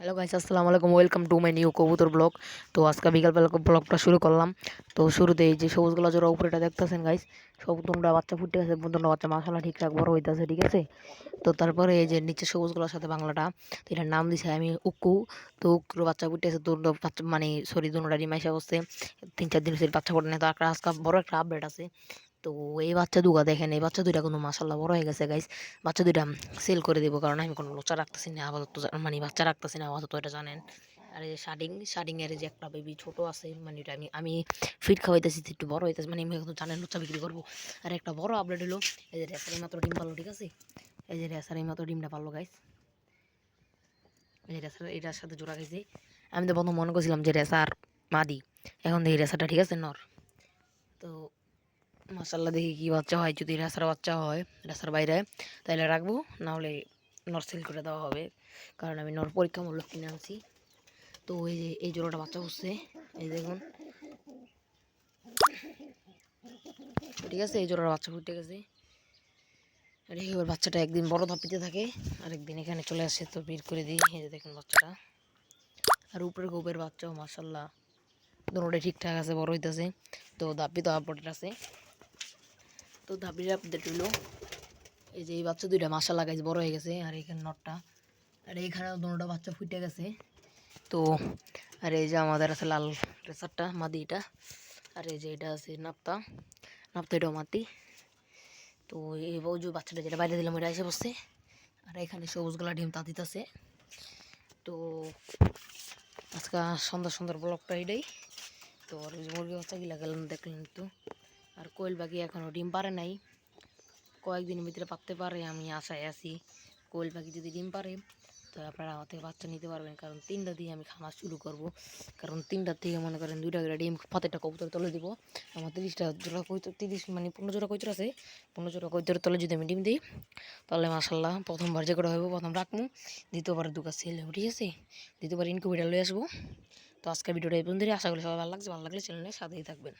Hello guys, আসসালামু আলাইকুম। Welcome to my new কবুতর ব্লগ তো আজকে বিকালবেলা ব্লগটা শুরু করলাম। তো শুরুতে এই যে সবুজগুলো জোড়া উপরেটা দেখতেছেন গাইস, সব তোমরা বাচ্চা ফুটে গেছে তোমরা বাচ্চা মাসালা ঠিকঠাক বড় হইতেছে, ঠিক আছে? তো তারপরে এই যে নিচে সবুজ সবুজগুলোর সাথে বাংলাটা, তো এটার নাম দিছে আমি উক্কু তো উক্কুর বাচ্চা ফুটে গেছে তোর বাচ্চা মানে সরি দুটা ডিমাইসা বসছে। তিন চার দিন বাচ্চা ফুটে না তো একটা আজকে বড় একটা আপডেট আছে। তো এই বাচ্চা দুগা দেখেন, এই বাচ্চা দুইটা কোনো মাসাল্লাহ বড় হয়ে গেছে গাইস বাচ্চা দুইটা সেল করে দেবো, কারণ আমি কোনো লোচা রাখতেছি না, আপাতত মানে বাচ্চা রাখতেছি না, আপাতত এটা জানেন। আর এই শাডিং শাডিং এর যে একটা বেবি ছোট আছে মানে এটা আমি আমি ফিট খাওয়াইতেছি, একটু বড় হইতেছে মানে আমি এখন জানেন লোচা বিক্রি করব। আর একটা বড় আপডেট হলো এই যে রেসারি মাত্র ডিম পারল, ঠিক আছে? এই যে রেসারি মাত্র ডিমটা পারল গাইস এই যে রেসার, এটার সাথে জোড়া খাইছে। আমি তো প্রথম মনে করছিলাম যে রেসার মাদি, এখন দেখি রেসারটা ঠিক আছে নর তো মাসাল্লাহ দেখি কি বাচ্চা হয়। যদি রেসার বাচ্চা হয় রেসার বাইরে, তাহলে রাখব। নাহলে নর সেল করে দেওয়া হবে। কারণ আমি নর পরীক্ষামূলক কিনে আনছি। তো এই যে, এই জোড়াটা বাচ্চা হচ্ছে এই দেখুন। ঠিক আছে, এই জোড়ার বাচ্চা ফুটে গেছে। আর এবার বাচ্চাটা একদিন বড় ধাপিতে থাকে আর একদিন এখানে চলে আসে। তো বের করে দিই, এই যে দেখুন বাচ্চাটা। আর উপরে গোপের বাচ্চাও মাসাল্লাহ দুটোটাই ঠিকঠাক আছে, বড় হইতেছে। তো দাপি তো আপডেট আছে। তো দাপির আপডেট এই যে এই বাচ্চা দুইটা মাসা লাগাইছে বড় হয়ে গেছে, আর এখানে নটটা। আর এইখানে দুটোটা বাচ্চা ফুটে গেছে। তো, আর এই যে আমাদের আছে লাল রেসারটা মাদিটা আর এই যে এটা আছে নাপ্তা। নাপ্তা এটাও মাটি তো এই যে বাচ্চাটা যেটা বাইরে দিলাম এটা এসে বসছে আর এখানে সবুজ গলা ডিম তা দিতেছে। তো, আজকে সুন্দর সুন্দর ব্লগটা এটাই তো আর ওই মুরগি বাচ্চা গিলা গেলেন দেখলেন তো আর কোয়েল পাখি এখনও ডিম পারে নাই। কয়েকদিনের ভিতরে পারতে পারে, আমি আশায় আছি কোয়েল পাখি যদি ডিম পারে তো আপনারা আমার বাচ্চা নিতে পারবেন। কারণ তিনটা দিয়ে আমি খামার শুরু করব। কারণ তিনটার থেকে মনে করেন দুইটা করে ডিম প্রত্যেকটা কবুতর তুলে দিব। আমার তিরিশটা জোড়া কবুতর তিরিশ মানে পনেরো জোড়া কবুতর আছে। পনেরো জোড়া কবুতর তলে যদি আমি ডিম দিই, তাহলে মাসাল্লাহ প্রথমবার যে করে হইব প্রথম রাখব। দ্বিতীয়বার দুটো সেল ঠিক আছে দ্বিতীয়বার ইনকুবেটার লয়ে আসব। তো আজকের ভিডিওটা এই পর্যন্তই। আশা করি সবাই ভালো লাগছে। ভালো লাগলে চ্যানেলের সাথেই থাকবেন।